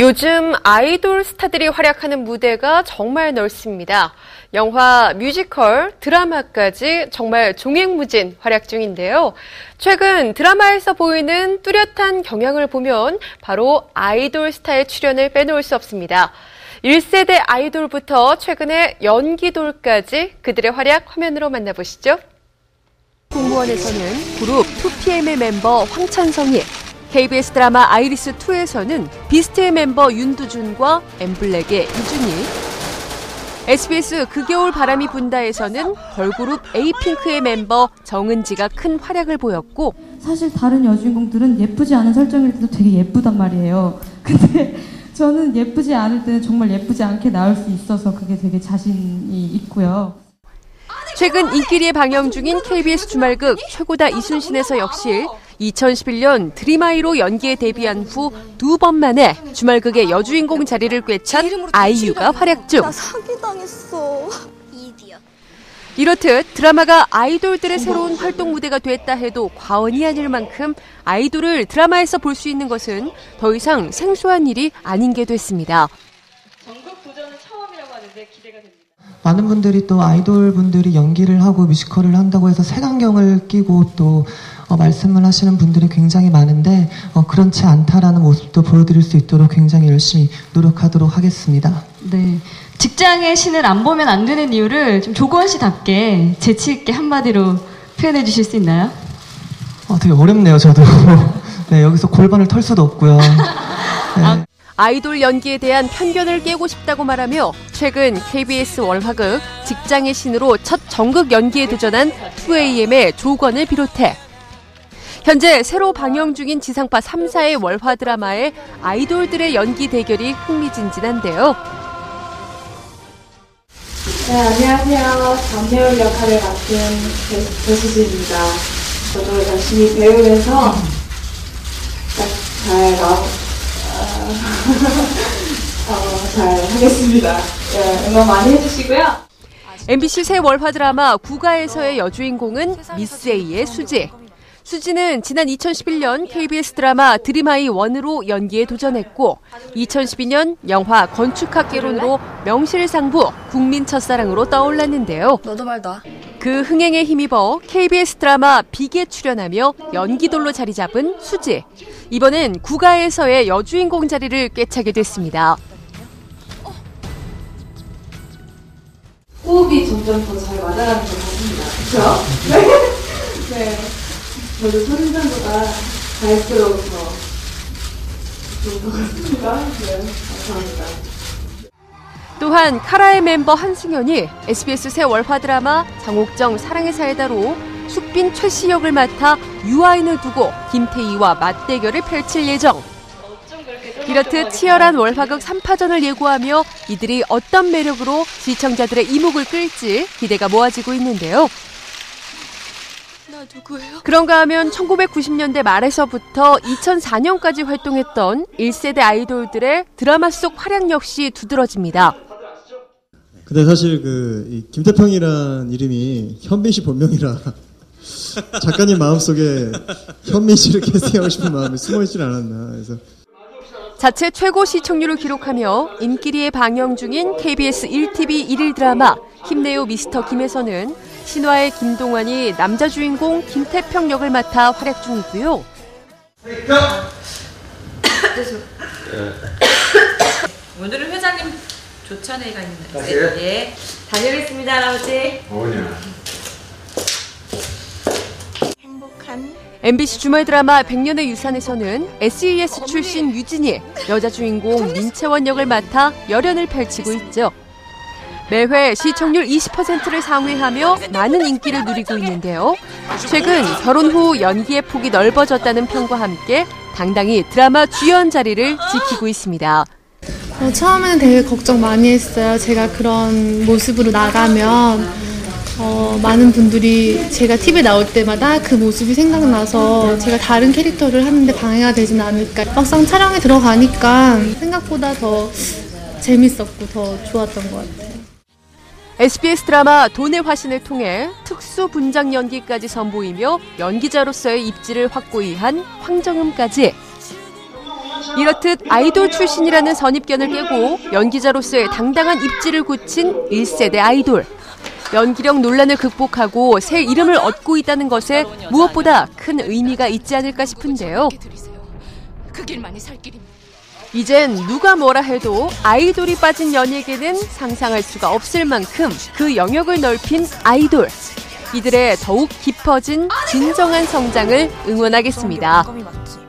요즘 아이돌 스타들이 활약하는 무대가 정말 넓습니다. 영화, 뮤지컬, 드라마까지 정말 종횡무진 활약 중인데요. 최근 드라마에서 보이는 뚜렷한 경향을 보면 바로 아이돌 스타의 출연을 빼놓을 수 없습니다. 1세대 아이돌부터 최근의 연기돌까지 그들의 활약 화면으로 만나보시죠. 공무원에서는 그룹 2PM의 멤버 황찬성이 KBS 드라마 아이리스2에서는 비스트의 멤버 윤두준과 엠블랙의 이준희, SBS 그 겨울 바람이 분다에서는 걸그룹 에이핑크의 멤버 정은지가 큰 활약을 보였고 사실 다른 여주인공들은 예쁘지 않은 설정일 때도 되게 예쁘단 말이에요. 근데 저는 예쁘지 않을 때는 정말 예쁘지 않게 나올 수 있어서 그게 되게 자신이 있고요. 최근 인기리에 방영 중인 KBS 주말극 최고다 이순신에서 역시 2011년 드림아이로 연기에 데뷔한 후 두 번 만에 주말극의 여주인공 자리를 꿰찬 아이유가 활약 중. 나 사기당했어. 이디어. 이렇듯 드라마가 아이돌들의 새로운 활동 무대가 됐다 해도 과언이 아닐 만큼 아이돌을 드라마에서 볼 수 있는 것은 더 이상 생소한 일이 아닌 게 됐습니다. 전국 도전은 처음이라고 하는데 기대가 됩니다. 많은 분들이 또 아이돌 분들이 연기를 하고 뮤지컬을 한다고 해서 색안경을 끼고 또 어, 말씀을 하시는 분들이 굉장히 많은데 어, 그렇지 않다라는 모습도 보여드릴 수 있도록 굉장히 열심히 노력하도록 하겠습니다. 네. 직장의 신을 안 보면 안 되는 이유를 좀 조건 씨답게 재치 있게 한마디로 표현해 주실 수 있나요? 어, 되게 어렵네요, 저도. 네, 여기서 골반을 털 수도 없고요. 네. 아이돌 연기에 대한 편견을 깨고 싶다고 말하며 최근 KBS 월화극 직장의 신으로 첫 전극 연기에 도전한 2AM의 조건을 비롯해 현재 새로 방영 중인 지상파 3사의 월화 드라마에 아이돌들의 연기 대결이 흥미진진한데요. 네, 안녕하세요. 장배우 역할을 맡은 배- 배수진입니다. 저도 열심히 배우면서 잘 나오, 어, 어, 잘 하겠습니다. 네, 응원 많이 해주시고요. MBC 새 월화 드라마 국가에서의 여주인공은 미스 A의 수지. 수지는 지난 2011년 KBS 드라마 드림아이 1으로 연기에 도전했고 2012년 영화 건축학개론으로 명실상부 국민 첫사랑으로 떠올랐는데요. 너도 말다. 그 흥행에 힘입어 KBS 드라마 빅에 출연하며 연기돌로 자리 잡은 수지. 이번엔 국가에서의 여주인공 자리를 꿰차게 됐습니다. 호흡이 점점 더 잘 맞아가는 것 같습니다. 그렇죠? 네. 네. 저도 선전보다 갈수록 더 좋은 것 같습니다. 네. 또한 카라의 멤버 한승연이 SBS 새 월화 드라마 장옥정 사랑의 사이다로 숙빈 최씨 역을 맡아 유아인을 두고 김태희와 맞대결을 펼칠 예정. 이렇듯 치열한 월화극 3파전을 예고하며 이들이 어떤 매력으로 시청자들의 이목을 끌지 기대가 모아지고 있는데요. 나 누구예요? 그런가 하면 1990년대 말에서부터 2004년까지 활동했던 1세대 아이돌들의 드라마 속 활약 역시 두드러집니다. 근데 사실 그이 김태평이란 이름이 현빈 씨 본명이라 작가님 마음속에 현민 씨를 캐스팅하고 싶은 마음이 숨어 있질 않았나 그래서 자체 최고 시청률을 기록하며 인기리에 방영 중인 KBS 1TV 1일 드라마 힘내요 미스터 김에서는 신화의 김동완이 남자 주인공 김태평 역을 맡아 활약 중이고요. 오늘은 회장님 조찬회가 있는데 예 다녀오겠습니다 할아버지 행복한 MBC 주말 드라마 백년의 유산에서는 SES 출신 유진이 여자 주인공 민채원 역을 맡아 열연을 펼치고 있죠. 매회 시청률 20%를 상회하며 많은 인기를 누리고 있는데요. 최근 결혼 후 연기의 폭이 넓어졌다는 평과 함께 당당히 드라마 주연 자리를 지키고 있습니다. 어, 처음에는 되게 걱정 많이 했어요. 제가 그런 모습으로 나가면 어, 많은 분들이 제가 TV에 나올 때마다 그 모습이 생각나서 제가 다른 캐릭터를 하는데 방해가 되진 않을까. 막상 촬영에 들어가니까 생각보다 더 재밌었고 더 좋았던 것 같아요. SBS 드라마 돈의 화신을 통해 특수 분장 연기까지 선보이며 연기자로서의 입지를 확고히 한 황정음까지 이렇듯 아이돌 출신이라는 선입견을 깨고 연기자로서의 당당한 입지를 굳힌 1세대 아이돌. 연기력 논란을 극복하고 새 이름을 얻고 있다는 것에 무엇보다 큰 의미가 있지 않을까 싶은데요. 그 길만이 살 길입니다. 이젠 누가 뭐라 해도 아이돌이 빠진 연예계는 상상할 수가 없을 만큼 그 영역을 넓힌 아이돌. 이들의 더욱 깊어진 진정한 성장을 응원하겠습니다. 맞지.